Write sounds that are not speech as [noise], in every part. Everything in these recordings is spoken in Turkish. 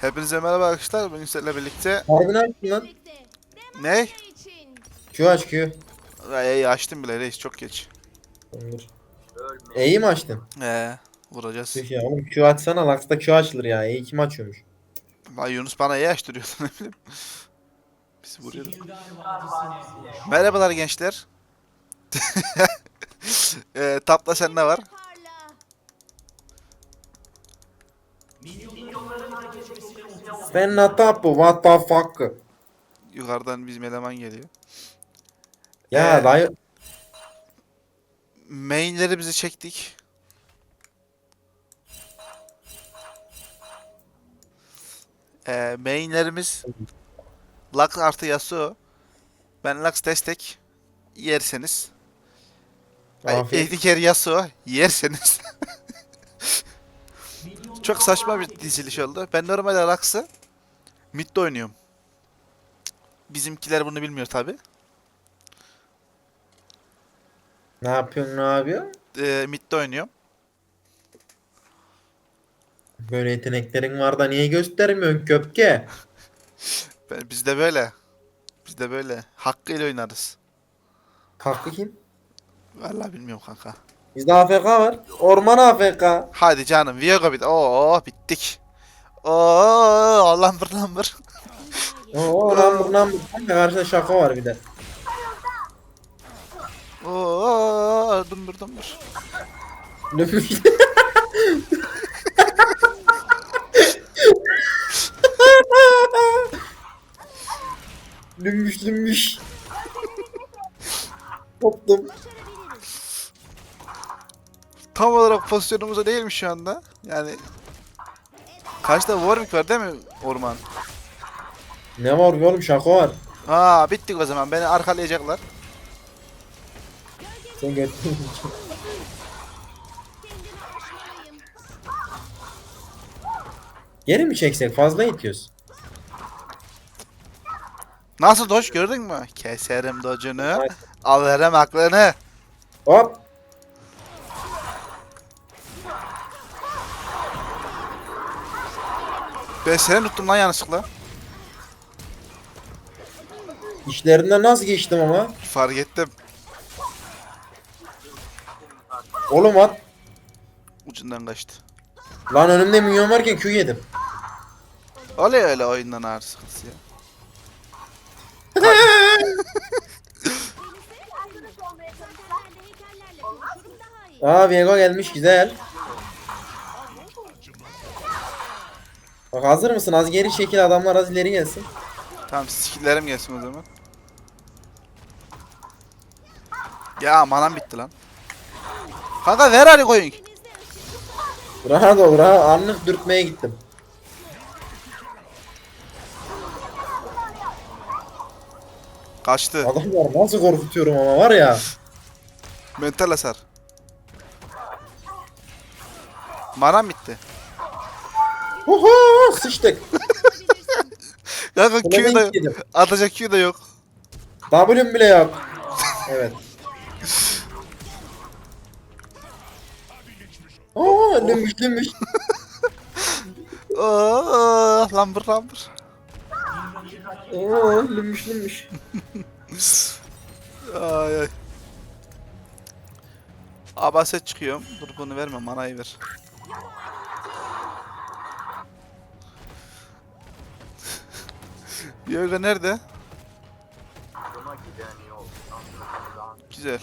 Hepinize merhaba arkadaşlar. Bugün sizlerle birlikte Harbi ne açtın lan? ne? Q aç Q. Ey açtım bile reis çok geç. E'yi mi açtın? Ee, vuracağız. Tüh ya oğlum Q açsana Lux'ta Q açılır ya. E'yi kim açıyormuş? Lan Yunus bana iyi açtırıyordu [laughs] ne bileyim. Biz vuruyorduk. Merhabalar gençler. [laughs] ee, tapla sen ne var? Sen ne tapu? What the fuck? Yukarıdan bizim eleman geliyor. Ya Ee, dayı Mainleri bizi çektik. Ee, mainlerimiz Lux artı Yasuo. Ben Lux destek yerseniz. Ay, Afiyet. Yasuo yerseniz. [laughs] Çok saçma bir diziliş oldu. Ben normalde Lux'ı midde oynuyorum. Bizimkiler bunu bilmiyor tabi. ne yapıyorsun ne yapıyor? Ee, midde oynuyorum. Böyle yeteneklerin var da niye göstermiyorsun köpke? [laughs] Ben, biz de böyle. Biz de böyle. Hakkıyla oynarız. Hakkı kim? Vallahi bilmiyorum kanka. Bizde AFK var. Orman AFK. Hadi canım. Viego bit. Oo bittik. Oo lambır lambır. Oo number number. Kanka karşıda şaka var bir de. Oo dumbur dumbur. lümbüş lümbüş. Koptum. Tam olarak pozisyonumuzda değil mi şu anda? Yani Karşıda Warwick var değil mi orman? Ne var oğlum şaka var. Ha bittik o zaman. Beni arkalayacaklar. Sen götür. [laughs] Geri mi çeksek? Fazla itiyoruz. Nasıl doş gördün mü? Keserim dojunu. Ay. Alırım aklını. Hop. Ben seni tuttum lan yanlışlıkla. İşlerinden nasıl geçtim ama? Fark ettim. Oğlum at. Ucundan kaçtı. Lan önümde minyon varken Q yedim. Oluyor öyle oyundan ağır sıkıntısı ya. Aa Viego gelmiş güzel. Bak hazır mısın? Az geri çekil adamlar az ileri gelsin. Tamam skillerim gelsin o zaman. Ya manam bitti lan. Kanka ver hadi koyun. Rahat ol rahat. Anlık dürtmeye gittim. Kaçtı. Adamlar nasıl korkutuyorum ama var ya. Mental hasar. Manam bitti. Oho sıçtık. [laughs] Kanka Q da yedim. atacak Q da yok. W'm bile yok. Evet. Oo lümbüş lümbüş. Oo, lambır lambır. Oo lümbüş lümbüş. [laughs] Ay ay. Abaset çıkıyorum. Dur bunu verme manayı ver. Yoga nerede? Güzel.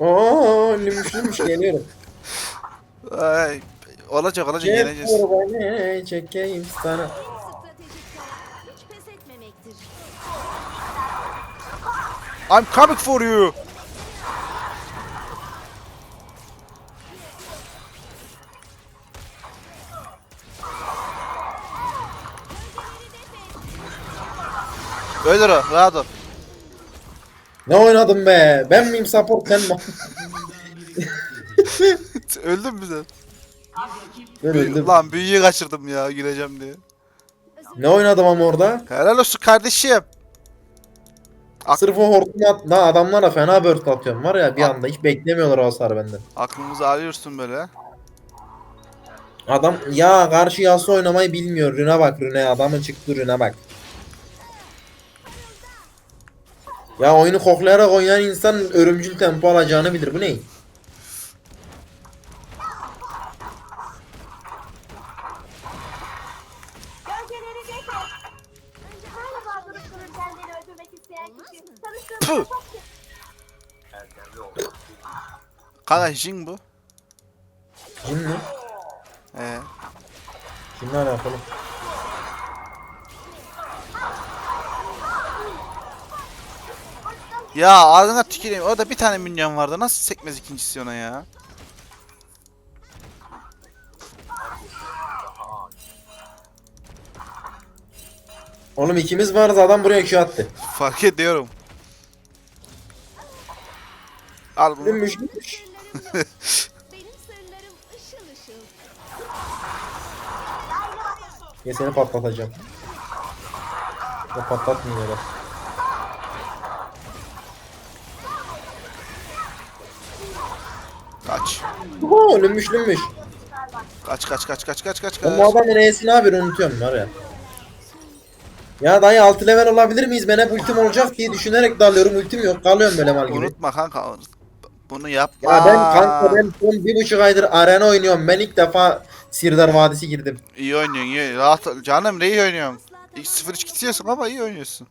Oo lümbüş lümbüş geliyorum. [laughs] Ay, olacak olacak Çek yeneceğiz. beni çekeyim sana. Hiç pes etmemektir. I'm coming for you. Öldür o, rahat ol. Ne oynadım be? Ben miyim support sen mi? [laughs] Öldün mü sen? Ben öldüm. Lan büyüyü kaçırdım ya gireceğim diye. Ne oynadım ama orada? Helal olsun kardeşim. Ak- Sırf o hortumu at. Lan adamlara fena burst atıyorum var ya bir Ak- anda hiç beklemiyorlar o hasar benden. Aklımızı alıyorsun böyle. Adam ya karşı yası oynamayı bilmiyor. Rüne bak Rüne. Adamın çıktı Rüne bak. Ya oyunu koklayarak oynayan insan örümcül tempo alacağını bilir. Bu ne? Kanka Jin bu. Jin mi? Ee, Jinle alakalı. Ya ağzına tüküreyim. Orada bir tane minyon vardı. Nasıl sekmez ikincisi ona ya? Oğlum ikimiz varız adam buraya Q attı. Fark ediyorum. Al bunu. Yok. [laughs] Benim sırlarım ışıl ışıl. Ya seni patlatacağım. Ya patlatmıyor Kaç. Oo lümmüş lümmüş. Kaç kaç kaç kaç kaç kaç kaç. bu adamın E'si ne yapıyor unutuyorum var ya. Ya dayı 6 level olabilir miyiz? Ben hep ultim olacak diye düşünerek dalıyorum. Ultim yok. Kalıyorum böyle mal gibi. Unutma kanka. Bunu yapma. Ya ben kanka ben son bir buçuk aydır arena oynuyorum. Ben ilk defa Sirdar Vadisi girdim. İyi oynuyorsun iyi. Rahat ol. Canım iyi oynuyorsun. Asla İlk 0-3 gidiyorsun ama iyi oynuyorsun.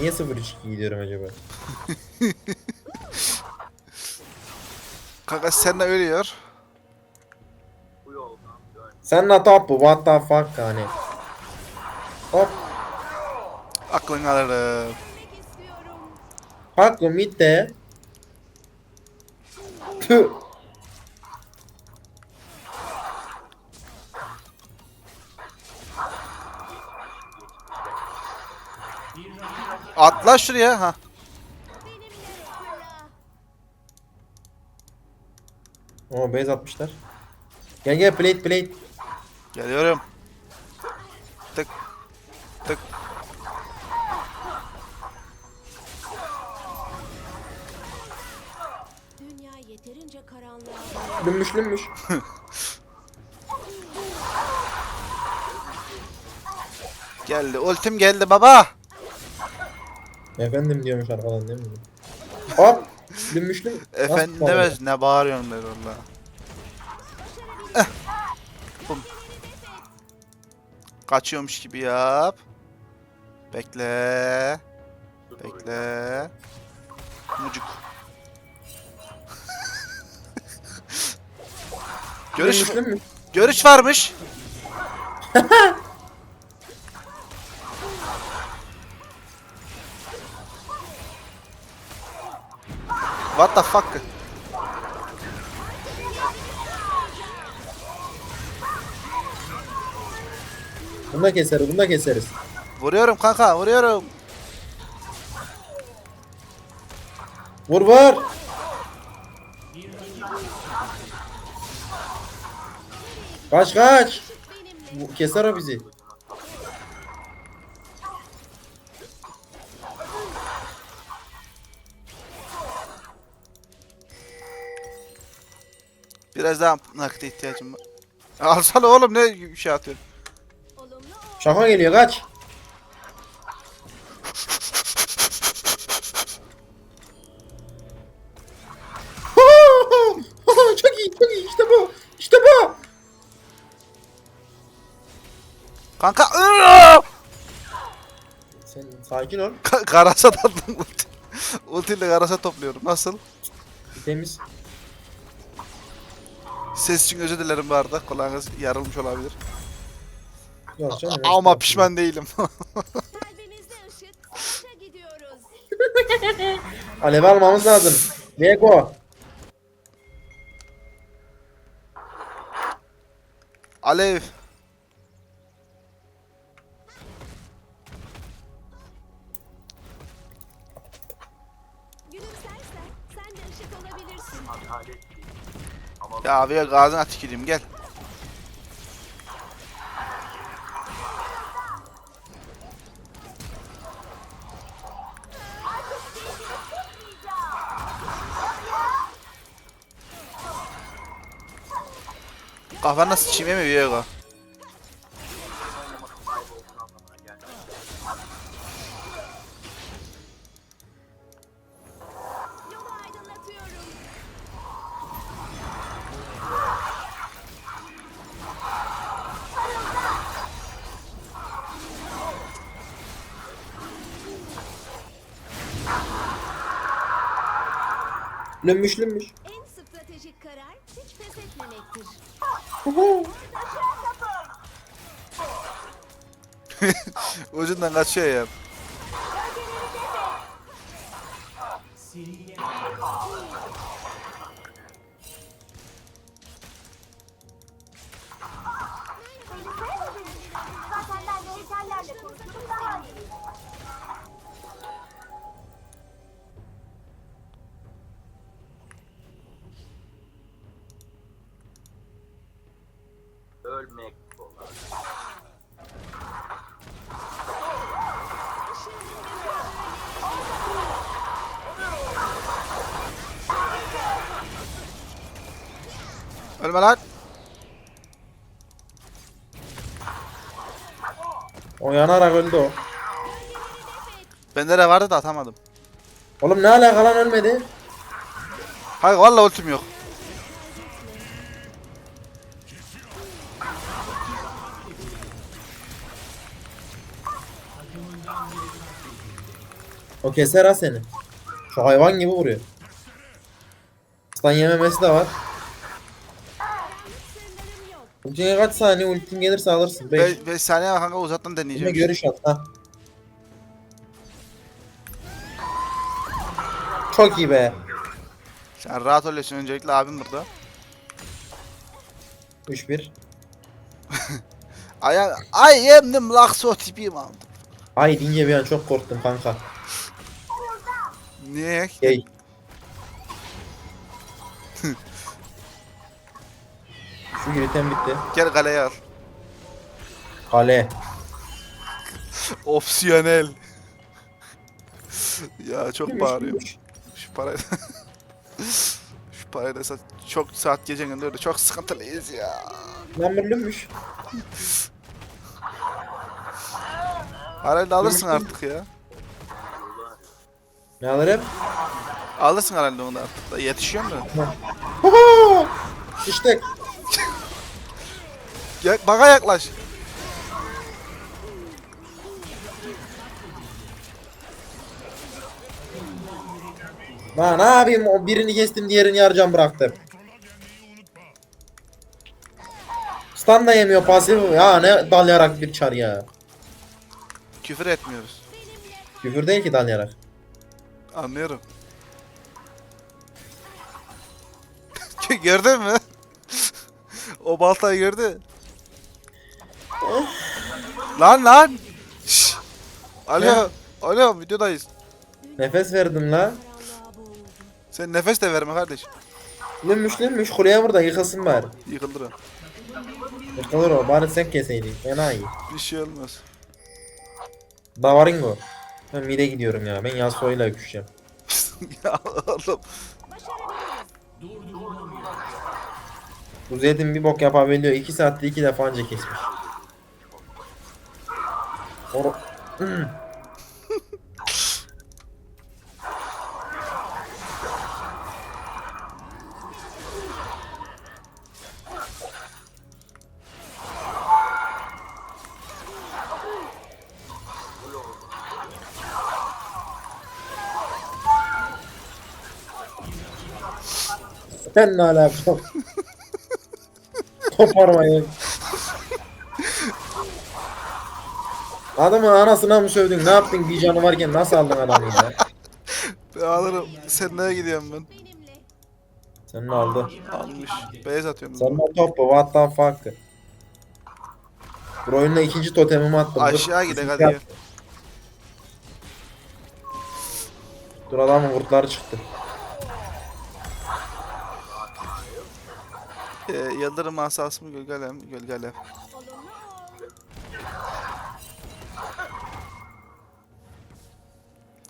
Niye 0-3 gidiyorum acaba? [laughs] Kanka sen de ölüyor. Sen ne top bu? What the fuck hani? Hop. Aklını alırım. Hakkı midde. Tüh. Atla şuraya ha. Oo base atmışlar. Gel gel plate plate. Geliyorum. Tık. Tık. Dünya yeterince karanlığa Lümmüş lümmüş. [laughs] Geldi. Ultim geldi baba. Efendim diyormuş arkadan değil mi? Hop. Nasıl Efendim demez ne bağırıyorsun der valla. Eh. Bum. Kaçıyormuş gibi yap. Bekle. Bekle. Mucuk. [laughs] Görüş görüş varmış. [laughs] What the fuck? Bunu da keseriz, bunu da keseriz. Vuruyorum kanka, vuruyorum. Vur vur. Kaç kaç. Keser o bizi. Biraz daha nakde ihtiyacım var. Alsana oğlum ne şey atıyorsun? Şaka geliyor kaç. çok iyi çok iyi işte bu. İşte bu. Kanka ııı! Sen sakin ol. Ka- Karasa daldım ulti. Ultiyle karasa topluyorum. Nasıl? Temiz. Ses için özür dilerim bu arada. Kulağınız yarılmış olabilir. Yok canım. Ama pişman değilim. Kalbimizde ışık. Başa gidiyoruz. Alev almamız lazım. Lego. Alev. Ya abi ya gazına tüküreyim gel. Kafana sıçayım mi Viego? Lümmüş lümmüş. En stratejik karar hiç pes etmemektir. [laughs] Ucundan kaçıyor ya. Ölmek kolay. Ölme lan. O yanarak öldü o. Bende de vardı da atamadım. Oğlum ne alaka lan ölmedi? Hayır vallahi ultim yok. O keser ha seni. Şu hayvan gibi vuruyor. Stun yememesi de var. Ultine kaç saniye ultin gelirse alırsın. 5. 5 saniye var kanka uzaktan deneyeceğim. görüş at ha. Çok iyi be. Sen rahat oluyorsun öncelikle abim burada. 3-1. Ay ay yemdim lakso tipiyim aldım. Ay deyince bir an çok korktum kanka. Niye? Gey. Şu yürüten bitti. Gel kaleye al. Kale. Opsiyonel. [laughs] ya çok gümüş. Şu parayı Şu parayı da [laughs] sat çok saat gece gündüz öyle çok sıkıntılıyız ya. Numberlıymış. Herhalde alırsın artık ya. Ne alırım? Alırsın herhalde onu artık da yetişiyor mu? İşte. [laughs] Ya, bana yaklaş. Lan ne yapayım o birini kestim diğerini yarıcan bıraktım. Stun da yemiyor pasif. Ya ne dalyarak bir çar ya. Küfür etmiyoruz. Küfür değil ki dalyarak. Anlıyorum. [laughs] Gördün mü? o baltayı gördü. lan lan. Şş. Alo. Alo videodayız. Nefes verdim la. Sen nefes de verme kardeş. Lümmüş lümmüş kuleye burada yıkılsın bari. Yıkıldır o. Yıkılır o bari sen keseydin. Fena iyi. Bir şey olmaz. Davaringo. Ben mide gidiyorum ya. Ben Yasuo'yla öküşeceğim. [laughs] ya oğlum. Bu Zed'in bir bok yapabiliyor. 2 saatte 2 defa anca kesmiş. Or [clears throat] Hmm. Sen ne alaka? Koparmayın. Adamın anasına mı sövdün? Ne yaptın bir canı varken nasıl aldın adamı ya? Ben alırım. Sen nereye gidiyorsun ben? Benimle. Sen ne aldı? Almış. Beyaz atıyorum. Sen ne topu what the fuck? Bu oyunda ikinci totemimi attım. Dur. Aşağı gidelim hadi ya. Dur adamın kurtları çıktı. Ee, Yıldırım asası mı gölgelem? Gölgelem.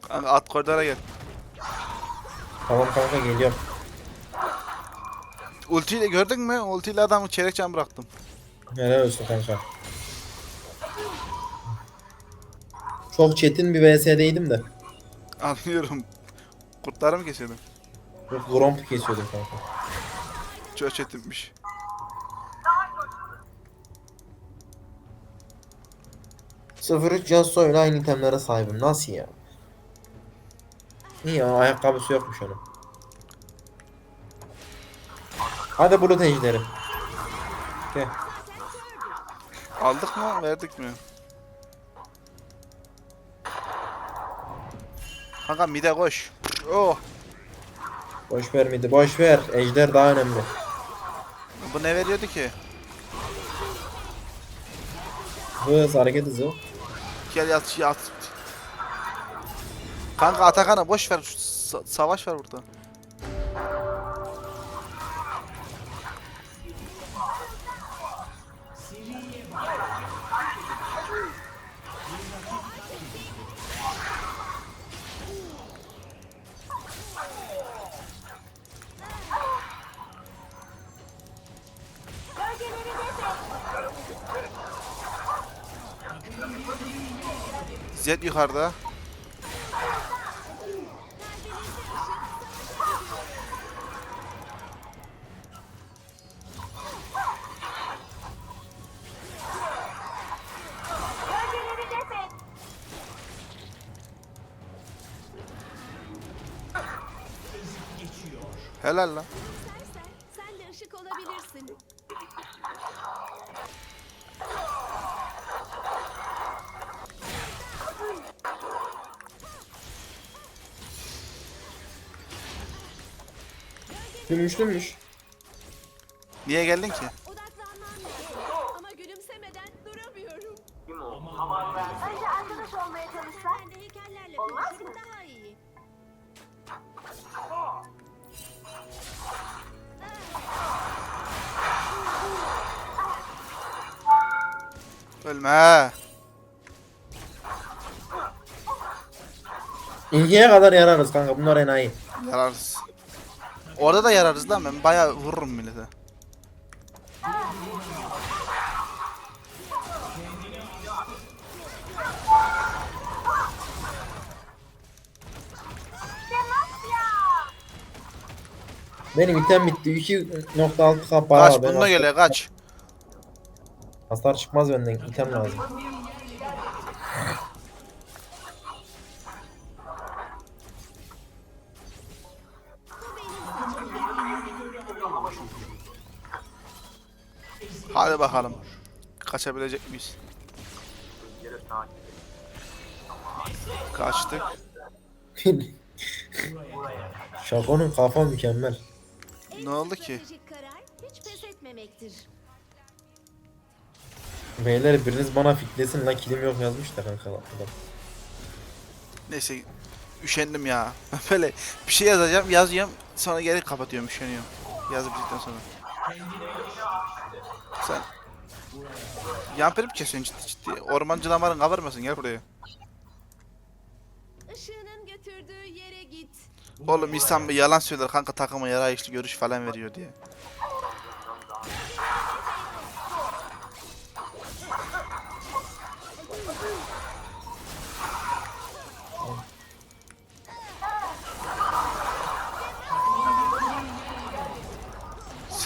Kanka at koridora gel. Tamam kanka geliyorum. ultiyle gördün mü? Ultiyle adamı çeyrek can bıraktım. Helal olsun kanka. Çok çetin bir VS'deydim de. Anlıyorum. Kurtları mı kesiyordun? Yok Gromp kesiyordum kanka. Çok çetinmiş. Sıfır üç ile aynı itemlere sahibim. Nasıl ya? Ya ayakkabısı yokmuş onun. Hadi bulut ejderi. Gel. Aldık mı? Verdik mi? Kanka mide koş. Oh. Boş ver midi boş ver. Ejder daha önemli. Bu ne veriyordu ki? Hız hareket hızı. Gel yat yat. Kanka Atakan'a boş ver. şu sa- savaş var burada. Zed yukarıda. Helal lan. Gümüşlüymüş. Niye geldin ki? Odaklanman lazım. Ama gülümsemeden duramıyorum. Kim o? Aman ben. Önce arkadaş olmaya çalışsak. Ben de heykellerle Olmaz konuşmak mı? daha iyi. Ölme. İlgiye kadar yararız kanka bunlar enayi. Yararız. Orada da yararız lan ben bayağı vururum millete. Benim item bitti. 2.6 k bayağı. Kaç bununla geliyor kaç. Hasar çıkmaz benden. item lazım. Hadi bakalım. Kaçabilecek miyiz? Kaçtık. [laughs] Şakonun kafa mükemmel. Ne oldu ki? stratejik karar hiç pes etmemektir. Beyler biriniz bana fitlesin lan kilim yok yazmış da kanka adam. Neyse üşendim ya. [laughs] Böyle bir şey yazacağım yazıyorum sonra geri kapatıyorum üşeniyorum. Yazıp sonra. Sen Yamperi mi kesiyorsun ciddi ciddi? Ormancı damarın kavurmasın gel buraya. Işığının götürdüğü yere git. Oğlum insan bir yalan söyler kanka takıma yarayışlı görüş falan veriyor diye.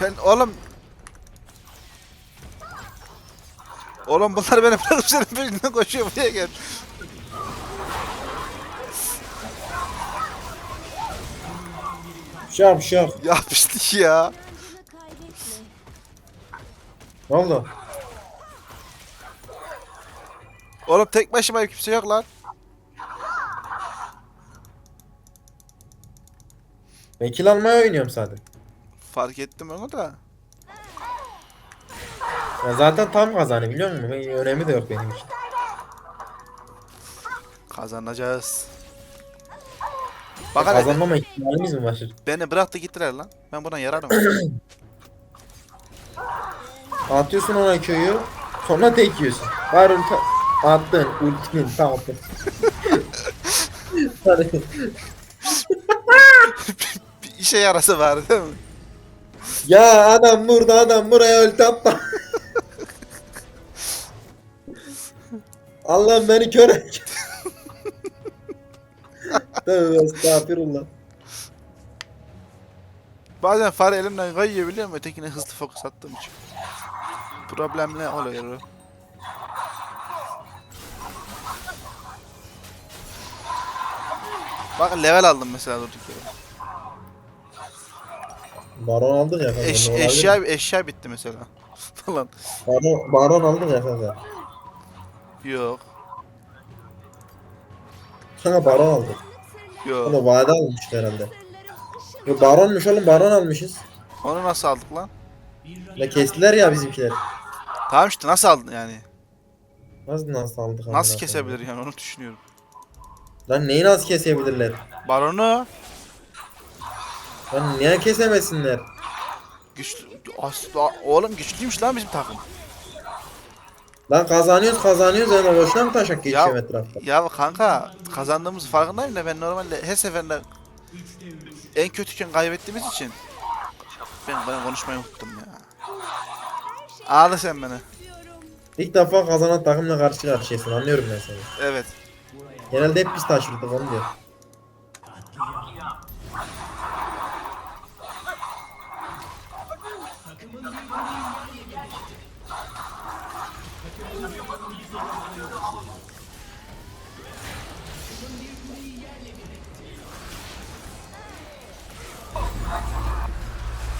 Sen oğlum Oğlum bunlar beni bırakıp senin peşinden koşuyor buraya gel. Şap şap. Yapıştı ya. Ne oldu? Oğlum tek başıma kimse yok lan. Ben kill almaya oynuyorum zaten. Fark ettim onu da. Ya zaten tam kazanı biliyor musun? Ben, önemi de yok benim için. Kazanacağız. Bak hele Kazanmama ihtimalimiz mi var? beni bıraktı gittiler lan. Ben buna yararım. [clears throat] Atıyorsun ona köyü. Sonra tek yiyorsun. Var ulti attın ultinin tamam. [laughs] [laughs] Bir işe yarası var değil mi? Ya adam burada adam buraya ulti atma. Allah'ım beni kör et. Tövbe estağfurullah. Bazen fare elimden kayıyor biliyor musun? Ötekine hızlı fokus attığım için. Problemli oluyor. Bak level aldım mesela durduk yere. Baron aldık ya kanka. Eş, eşya, eşya bitti mesela. [laughs] Falan. Baron, baron aldık ya kanka. Yok. Kanka baron aldık. Yok. Ama vade almıştı herhalde. Sırlarım ışıl Yo baronmuş oğlum baron almışız. Onu nasıl aldık lan? Ya kestiler ya bizimkiler. Tamam işte nasıl aldın yani? Nasıl nasıl aldık? Nasıl kesebilir yani onu düşünüyorum. Lan neyi nasıl kesebilirler? Baronu Lan niye kesemesinler? güçlü Asla, oğlum güçlüymüş lan bizim takım. Lan kazanıyoruz kazanıyoruz yani boşuna mı taşak Ya, geçiyor etrafta? ya kanka kazandığımız farkındayım da ben normalde her seferinde en kötüken kaybettiğimiz için ben, ben konuşmayı unuttum ya. Ağla sen beni. İlk defa kazanan takımla karşı karşıyasın anlıyorum ben seni. Evet. Genelde hep biz taşırdık onu diyor.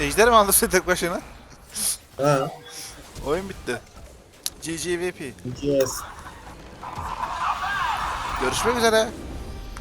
Ejder mi aldın sen tek başına? Ha, Oyun bitti. GGVP. GS. Görüşmek üzere.